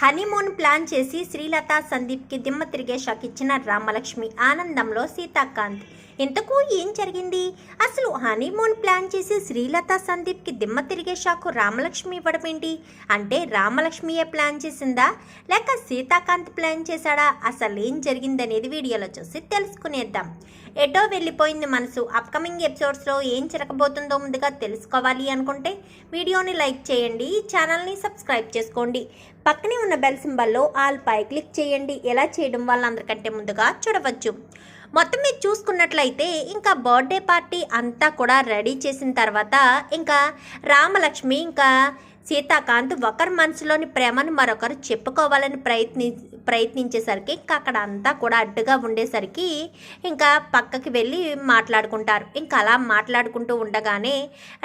Honeymoon plan చేసి శ్రీలత సందీప్కి దిమ్మ తిరిగే షాక్ ఇచ్చిన రామలక్ష్మి ఆనందంలో సీతాకాంత్. ఇంతకు ఏం జరిగింది? అసలు హనీమూన్ ప్లాన్ చేసి శ్రీలత సందీప్కి దిమ్మ తిరిగే షాకు రామలక్ష్మి ఇవ్వడం ఏంటి? అంటే రామలక్ష్మియే ప్లాన్ చేసిందా? లేక సీతాకాంత్ ప్లాన్ చేశాడా? అసలు ఏం జరిగిందనేది వీడియోలో చూసి తెలుసుకునేద్దాం. ఎటో వెళ్ళిపోయింది మనసు. అప్కమింగ్ ఎపిసోడ్స్లో ఏం జరగబోతుందో ముందుగా తెలుసుకోవాలి అనుకుంటే వీడియోని లైక్ చేయండి ఛానల్ని సబ్స్క్రైబ్ చేసుకోండి. పక్కనే ఉన్న బెల్ సింబల్లో ఆల్ పై క్లిక్ చేయండి. ఎలా చేయడం వాళ్ళందరికంటే ముందుగా చూడవచ్చు. మొత్తం మీరు చూసుకున్నట్లయితే ఇంకా బర్త్డే పార్టీ అంతా కూడా రెడీ చేసిన తర్వాత ఇంకా రామలక్ష్మి ఇంకా సీతాకాంత్ ఒకరి మనసులోని ప్రేమను మరొకరు చెప్పుకోవాలని ప్రయత్ని ప్రయత్నించేసరికి ఇంకా అక్కడ అంతా కూడా అడ్డుగా ఉండేసరికి ఇంకా పక్కకి వెళ్ళి మాట్లాడుకుంటారు. ఇంకా అలా మాట్లాడుకుంటూ ఉండగానే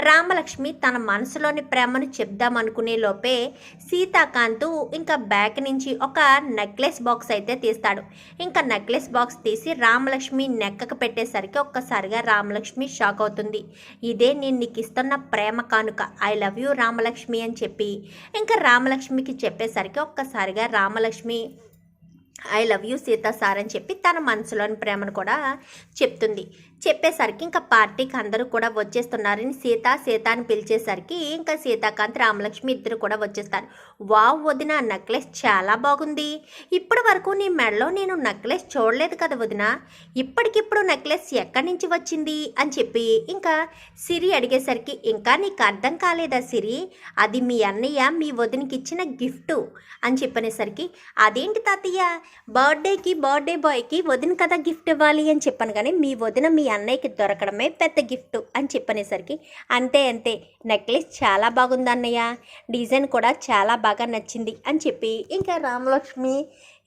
రామలక్ష్మి తన మనసులోని ప్రేమను చెప్దామనుకునే లోపే సీతాకాంత్ ఇంకా బ్యాక్ నుంచి ఒక నెక్లెస్ బాక్స్ అయితే తీస్తాడు. ఇంకా నెక్లెస్ బాక్స్ తీసి రామలక్ష్మి నెక్కకు పెట్టేసరికి ఒక్కసారిగా రామలక్ష్మి షాక్ అవుతుంది. ఇదే నేను నీకు ఇస్తున్న ప్రేమ కానుక. ఐ లవ్ యూ రామలక్ష్మి అని చెప్పి ఇంకా రామలక్ష్మికి చెప్పేసరికి ఒక్కసారిగా Ramalakshmi I love you Sita sir అని చెప్పి తన మనసులోని ప్రేమను కూడా చెప్తుంది. చెప్పేసరికి ఇంకా పార్టీకి అందరూ కూడా వచ్చేస్తున్నారని సీత సీత అని పిలిచేసరికి ఇంకా సీతాకాంత్ రామలక్ష్మి ఇద్దరు కూడా వచ్చేస్తారు. వావ్ వదిన నెక్లెస్ చాలా బాగుంది. ఇప్పటి వరకు నీ మెడలో నేను నెక్లెస్ చూడలేదు కదా వదిన. ఇప్పటికిప్పుడు నెక్లెస్ ఎక్కడి నుంచి వచ్చింది? అని చెప్పి ఇంకా సిరి అడిగేసరికి ఇంకా నీకు అర్థం కాలేదా సిరి? అది మీ అన్నయ్య మీ వదినకి ఇచ్చిన గిఫ్ట్ అని చెప్పనేసరికి అదేంటి తాతయ్య? బర్త్డేకి బర్త్డే బాయ్కి వదిన కదా గిఫ్ట్ ఇవ్వాలి అని చెప్పాను. కానీ మీ వదిన మీ అన్నయ్యకి దొరకడమే పెద్ద గిఫ్ట్ అని చెప్పనేసరికి అంతే అంతే నెక్లెస్ చాలా బాగుంది అన్నయ్య డిజైన్ కూడా చాలా బాగా నచ్చింది అని చెప్పి ఇంకా రామలక్ష్మి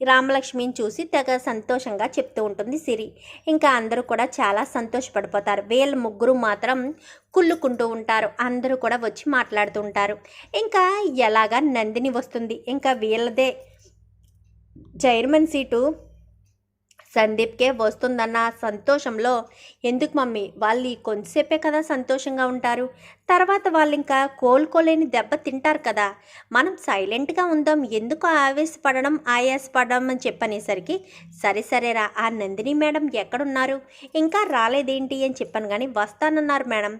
రామలక్ష్మిని చూసి తెగ సంతోషంగా చెప్తూ ఉంటుంది సిరి. ఇంకా అందరూ కూడా చాలా సంతోషపడిపోతారు. వీళ్ళ ముగ్గురు మాత్రం కుళ్ళుకుంటూ ఉంటారు. అందరూ కూడా వచ్చి మాట్లాడుతూ ఉంటారు. ఇంకా ఎలాగా నందిని వస్తుంది. ఇంకా వీళ్ళదే చైర్మన్ సీటు సందీప్కే వస్తుందన్న సంతోషంలో ఎందుకు మమ్మీ? వాళ్ళు కొంతసేపే కదా సంతోషంగా ఉంటారు. తర్వాత వాళ్ళు ఇంకా కోలుకోలేని దెబ్బ తింటారు కదా. మనం సైలెంట్గా ఉందాం. ఎందుకు ఆవేశపడడం ఆయాసపడడం అని చెప్పనేసరికి సరే సరేరా ఆ నందిని మేడం ఎక్కడున్నారు? ఇంకా రాలేదేంటి? అని చెప్పాను కానీ వస్తానన్నారు మేడం.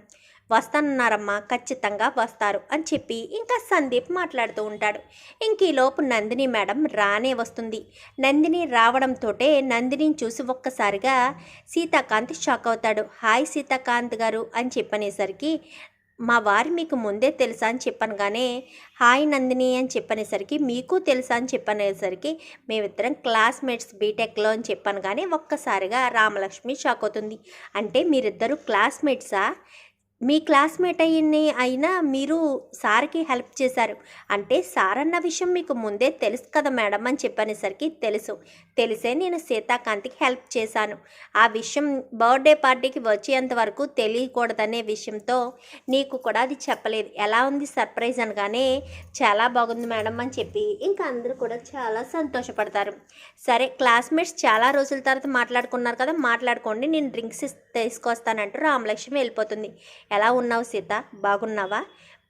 వస్తానన్నారమ్మా ఖచ్చితంగా వస్తారు అని చెప్పి ఇంకా సందీప్ మాట్లాడుతూ ఉంటాడు. ఇంక ఈలోపు నందిని మేడం రానే వస్తుంది. నందిని రావడంతో నందిని చూసి ఒక్కసారిగా సీతాకాంత్ షాక్ అవుతాడు. హాయ్ సీతాకాంత్ గారు అని చెప్పనేసరికి మా వారి మీకు ముందే తెలుసా అని చెప్పనగానే హాయ్ నందిని అని చెప్పనేసరికి మీకు తెలుసా అని చెప్పనేసరికి మేమిద్దరం క్లాస్మేట్స్ బీటెక్లో అని చెప్పనగానే కానీ ఒక్కసారిగా రామలక్ష్మి షాక్ అవుతుంది. అంటే మీరిద్దరు క్లాస్మేట్సా? మీ క్లాస్మేట్ అయ్యి అయినా మీరు సార్కి హెల్ప్ చేశారు. అంటే సార్ అన్న విషయం మీకు ముందే తెలుసు కదా మేడం అని చెప్పనేసరికి తెలుసు. తెలిసే నేను సీతాకాంత్కి హెల్ప్ చేశాను. ఆ విషయం బర్త్డే పార్టీకి వచ్చేంత వరకు తెలియకూడదనే విషయంతో నీకు కూడా అది చెప్పలేదు. ఎలా ఉంది సర్ప్రైజ్ అనగానే చాలా బాగుంది మేడం అని చెప్పి ఇంకా అందరూ కూడా చాలా సంతోషపడతారు. సరే క్లాస్మేట్స్ చాలా రోజుల తర్వాత మాట్లాడుకున్నారు కదా మాట్లాడుకోండి నేను డ్రింక్స్ తీసుకొస్తానంటూ రామలక్ష్మి వెళ్ళిపోతుంది. ఎలా ఉన్నావు సీత? బాగున్నావా?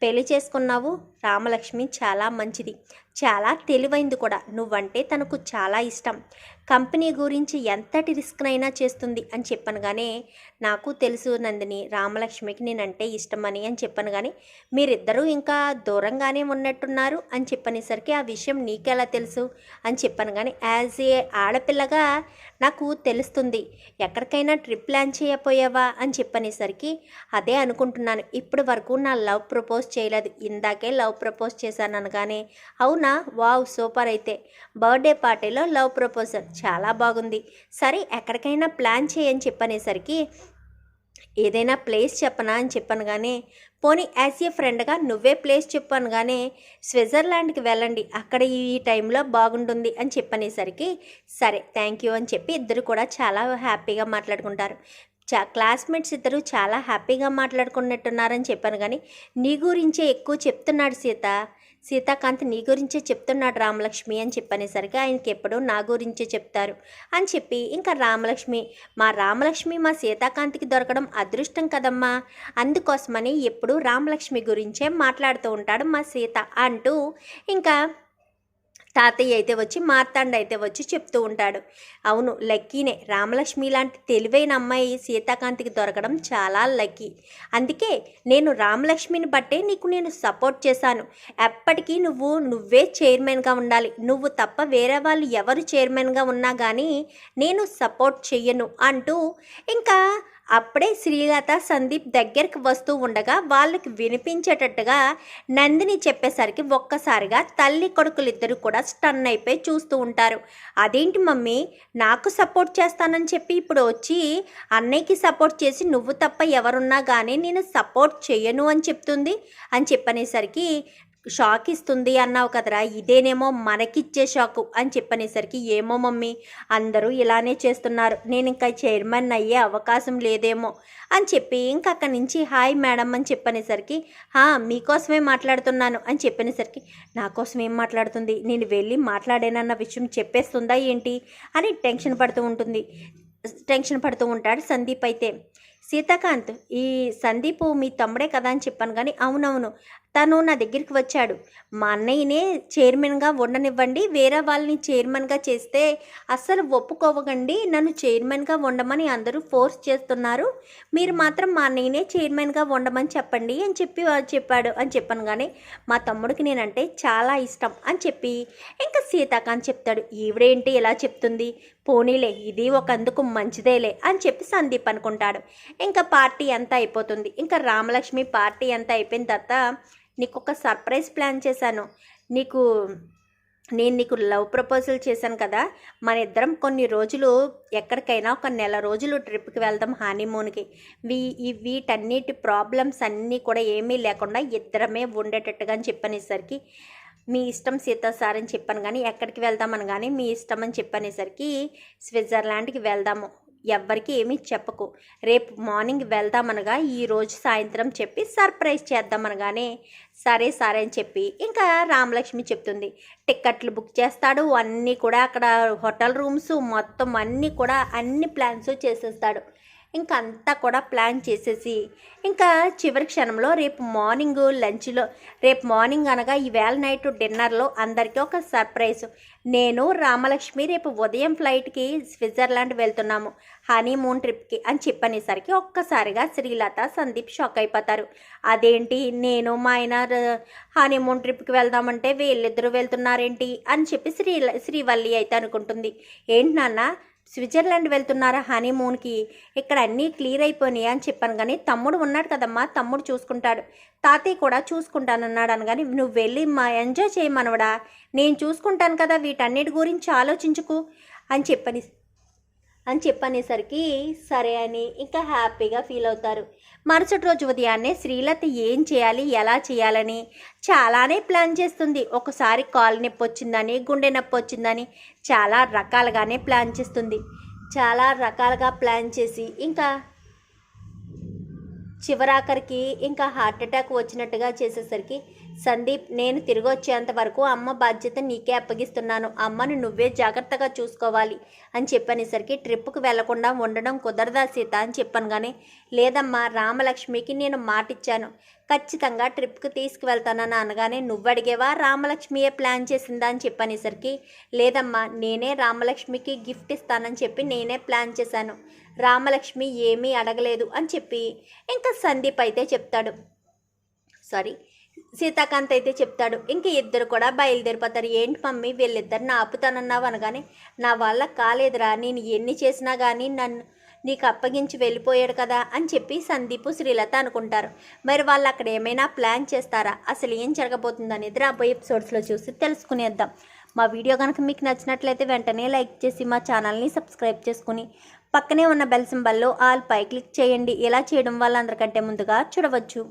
పెళ్ళి చేసుకున్నావు? రామలక్ష్మి చాలా మంచిది. చాలా తెలివైంది కూడా. నువ్వంటే తనకు చాలా ఇష్టం. కంపెనీ గురించి ఎంతటి రిస్క్నైనా చేస్తుంది అని చెప్పాను కానీ నాకు తెలుసు నందిని రామలక్ష్మికి నేనంటే ఇష్టమని అని చెప్పాను కానీ మీరిద్దరూ ఇంకా దూరంగానే ఉన్నట్టున్నారు అని చెప్పనేసరికి ఆ విషయం నీకెలా తెలుసు? అని చెప్పాను కానీ యాజ్ ఏ ఆడపిల్లగా నాకు తెలుస్తుంది. ఎక్కడికైనా ట్రిప్ ప్లాన్ చేయపోయావా? అని చెప్పనేసరికి అదే అనుకుంటున్నాను. ఇప్పటి వరకు నా లవ్ ప్రపోజ్ చేయలేదు. ఇందాకే లవ్ ప్రపోజ్ చేశాను అనగానే అవునా? వావ్ సూపర్ అయితే. బర్త్డే పార్టీలో లవ్ ప్రపోజల్. చాలా బాగుంది. సరే ఎక్కడికైనా ప్లాన్ చేయని చెప్పనేసరికి ఏదైనా ప్లేస్ చెప్పనా అని చెప్పాను కానీ పోనీ యాజ్ ఏ ఫ్రెండ్గా నువ్వే ప్లేస్ చెప్పాను కానీ స్విట్జర్లాండ్కి వెళ్ళండి. అక్కడ ఈ టైంలో బాగుంటుంది అని చెప్పనేసరికి సరే థ్యాంక్ యూ అని చెప్పి ఇద్దరు కూడా చాలా హ్యాపీగా మాట్లాడుకుంటారు. చా క్లాస్మేట్స్ ఇద్దరు చాలా హ్యాపీగా మాట్లాడుకున్నట్టున్నారని చెప్పాను కానీ నీ గురించే ఎక్కువ చెప్తున్నాడు సీత. సీతాకాంత్ నీ గురించే చెప్తున్నాడు రామలక్ష్మి అని చెప్పనేసరికి ఆయనకి ఎప్పుడూ నా గురించే చెప్తారు అని చెప్పి ఇంకా రామలక్ష్మి మా రామలక్ష్మి మా సీతాకాంత్కి దొరకడం అదృష్టం కదమ్మా. అందుకోసమని ఎప్పుడూ రామలక్ష్మి గురించే మాట్లాడుతూ ఉంటాడు మా సీత అంటూ ఇంకా తాతయ్య అయితే వచ్చి మార్తాండ అయితే వచ్చి చెప్తూ ఉంటాడు. అవును లక్కీనే. రామలక్ష్మి లాంటి తెలివైన అమ్మాయి సీతాకాంతికి దొరకడం చాలా లక్కీ. అందుకే నేను రామలక్ష్మిని బట్టే నీకు నేను సపోర్ట్ చేశాను. ఎప్పటికీ నువ్వు నువ్వే చైర్మన్గా ఉండాలి. నువ్వు తప్ప వేరే వాళ్ళు ఎవరు చైర్మన్గా ఉన్నా కానీ నేను సపోర్ట్ చెయ్యను అంటూ ఇంకా అప్పుడే శ్రీలత సందీప్ దగ్గరికి వస్తూ ఉండగా వాళ్ళకి వినిపించేటట్టుగా నందిని చెప్పేసరికి ఒక్కసారిగా తల్లి కొడుకులిద్దరూ కూడా స్టన్ అయిపోయి చూస్తూ ఉంటారు. అదేంటి మమ్మీ నాకు సపోర్ట్ చేస్తానని చెప్పి ఇప్పుడు వచ్చి అన్నయ్యకి సపోర్ట్ చేసి నువ్వు తప్ప ఎవరున్నా కానీ నేను సపోర్ట్ చేయను అని చెప్తుంది? అని చెప్పనేసరికి షాక్ ఇస్తుంది అన్నావు కదరా. ఇదేనేమో మనకిచ్చే షాకు అని చెప్పనేసరికి ఏమో మమ్మీ. అందరూ ఇలానే చేస్తున్నారు. నేను ఇంకా చైర్మన్ అయ్యే అవకాశం లేదేమో అని చెప్పి ఇంకా అక్కడి నుంచి హాయ్ మేడం అని చెప్పనేసరికి హా మీకోసమే మాట్లాడుతున్నాను అని చెప్పనేసరికి నా కోసం ఏం మాట్లాడుతుంది? నేను వెళ్ళి మాట్లాడానన్న విషయం చెప్పేస్తుందా ఏంటి? అని టెన్షన్ పడుతూ ఉంటుంది. టెన్షన్ పడుతూ ఉంటాడు సందీప్ అయితే. సీతాకాంత్ ఈ సందీప్ మీ తమ్ముడే కదా అని చెప్పాను కానీ అవునవును తను నా దగ్గరికి వచ్చాడు. మా అన్నయ్యనే చైర్మన్గా ఉండనివ్వండి వేరే వాళ్ళని చైర్మన్గా చేస్తే అస్సలు ఒప్పుకోవకండి నన్ను చైర్మన్గా ఉండమని అందరూ ఫోర్స్ చేస్తున్నారు. మీరు మాత్రం మా అన్నయ్యనే చైర్మన్గా ఉండమని చెప్పండి అని చెప్పి చెప్పాడు అని చెప్పాను కానీ మా తమ్ముడికి నేనంటే చాలా ఇష్టం అని చెప్పి ఇంకా సీతాకాంత్ చెప్తాడు. ఈవిడేంటి ఇలా చెప్తుంది? పోనీలే ఇది ఒక అందుకు మంచిదేలే అని చెప్పి సందీప్ అనుకుంటాడు. ఇంకా పార్టీ అంతా అయిపోతుంది. ఇంకా రామలక్ష్మి పార్టీ అంతా అయిపోయిన తర్వాత నీకు ఒక సర్ప్రైజ్ ప్లాన్ చేశాను. నీకు నేను నీకు లవ్ ప్రపోజల్ చేశాను కదా మన ఇద్దరం కొన్ని రోజులు ఎక్కడికైనా ఒక నెల రోజులు ట్రిప్కి వెళ్దాం హనీమూన్కి. వీ ఈ వీటన్నిటి ప్రాబ్లమ్స్ అన్నీ కూడా ఏమీ లేకుండా ఇద్దరమే ఉండేటట్టుగా అని చెప్పనేసరికి మీ ఇష్టం సీత సార్ అని చెప్పాను కానీ ఎక్కడికి వెళ్దామని కానీ మీ ఇష్టం అని చెప్పనేసరికి స్విట్జర్లాండ్కి వెళ్దాము. ఎవ్వరికి ఏమీ చెప్పకు. రేపు మార్నింగ్ వెళ్దామనగా ఈరోజు సాయంత్రం చెప్పి సర్ప్రైజ్ చేద్దామనగానే సరే సరే అని చెప్పి ఇంకా రామలక్ష్మి చెప్తుంది. టిక్కెట్లు బుక్ చేస్తాడు అన్నీ కూడా అక్కడ హోటల్ రూమ్స్ మొత్తం అన్నీ కూడా అన్ని ప్లాన్స్ చేసేస్తాడు. ఇంకా అంతా కూడా ప్లాన్ చేసేసి ఇంకా చివరి క్షణంలో రేపు మార్నింగ్ లంచ్లో రేపు మార్నింగ్ అనగా ఈవేళ నైట్ డిన్నర్లో అందరికీ ఒక సర్ప్రైజ్. నేను రామలక్ష్మి రేపు ఉదయం ఫ్లైట్కి స్విట్జర్లాండ్ వెళ్తున్నాము హనీమూన్ ట్రిప్కి అని చెప్పనేసరికి ఒక్కసారిగా శ్రీలత సందీప్ షాక్ అయిపోతారు. అదేంటి నేను మా ఆయన హనీమూన్ ట్రిప్కి వెళ్దామంటే వీళ్ళిద్దరూ వెళ్తున్నారేంటి అని చెప్పి శ్రీ శ్రీవల్లి అయితే అనుకుంటుంది. ఏంటి నాన్న స్విట్జర్లాండ్ వెళ్తున్నారా హనీమూన్కి? ఇక్కడ అన్నీ క్లియర్ అయిపోయినాయి అని చెప్పాను కానీ తమ్ముడు ఉన్నాడు కదమ్మా తమ్ముడు చూసుకుంటాడు. తాతయ్య కూడా చూసుకుంటానన్నాడు అనగాని నువ్వు వెళ్ళి మా ఎంజాయ్ చేయమనవడా నేను చూసుకుంటాను కదా వీటన్నిటి గురించి ఆలోచించుకు అని చెప్పని అని చెప్పనేసరికి సరే అని ఇంకా హ్యాపీగా ఫీల్ అవుతారు. మరుసటి రోజు ఉదయాన్నే శ్రీలత ఏం చేయాలి ఎలా చేయాలని చాలానే ప్లాన్ చేస్తుంది. ఒకసారి కాలు నొప్పి వచ్చిందని గుండె నొప్పి వచ్చిందని చాలా రకాలుగానే ప్లాన్ చేస్తుంది. చాలా రకాలుగా ప్లాన్ చేసి ఇంకా చివరాఖరికి ఇంకా హార్ట్ అటాక్ వచ్చినట్టుగా చేసేసరికి సందీప్ నేను తిరిగి వచ్చేంత వరకు అమ్మ బాధ్యత నీకే అప్పగిస్తున్నాను. అమ్మను నువ్వే జాగ్రత్తగా చూసుకోవాలి అని చెప్పనేసరికి ట్రిప్కు వెళ్ళకుండా ఉండడం కుదరదా సీత అని చెప్పాను కానీ లేదమ్మా రామలక్ష్మికి నేను మాటిచ్చాను. ఖచ్చితంగా ట్రిప్కి తీసుకువెళ్తానని అనగానే నువ్వు అడిగేవా రామలక్ష్మియే ప్లాన్ చేసిందా అని చెప్పనేసరికి లేదమ్మా నేనే రామలక్ష్మికి గిఫ్ట్ ఇస్తానని చెప్పి నేనే ప్లాన్ చేశాను. రామలక్ష్మి ఏమీ అడగలేదు అని చెప్పి ఇంకా సందీప్ అయితే చెప్తాడు. సారీ సీతాకాంత్ అయితే చెప్తాడు ఇంక ఇద్దరు కూడా బయలుదేరిపోతారు. ఏంటి మమ్మీ వీళ్ళిద్దరిని ఆపుతానన్నావు అనగానే నా వల్ల కాలేదురా నేను ఎన్ని చేసినా కానీ నన్ను నీకు అప్పగించి వెళ్ళిపోయాడు కదా అని చెప్పి సందీప్ శ్రీలత అనుకుంటారు. మరి వాళ్ళు అక్కడ ఏమైనా ప్లాన్ చేస్తారా? అసలు ఏం జరగబోతుంది అనేది రాబోయే ఎపిసోడ్స్లో చూసి తెలుసుకునేద్దాం. మా వీడియో కనుక మీకు నచ్చినట్లయితే వెంటనే లైక్ చేసి మా ఛానల్ని సబ్స్క్రైబ్ చేసుకుని పక్కనే ఉన్న బెల్ సింబల్లో ఆల్ పై క్లిక్ చేయండి. ఇలా చేయడం వల్ల అందరికంటే ముందుగా చూడవచ్చు.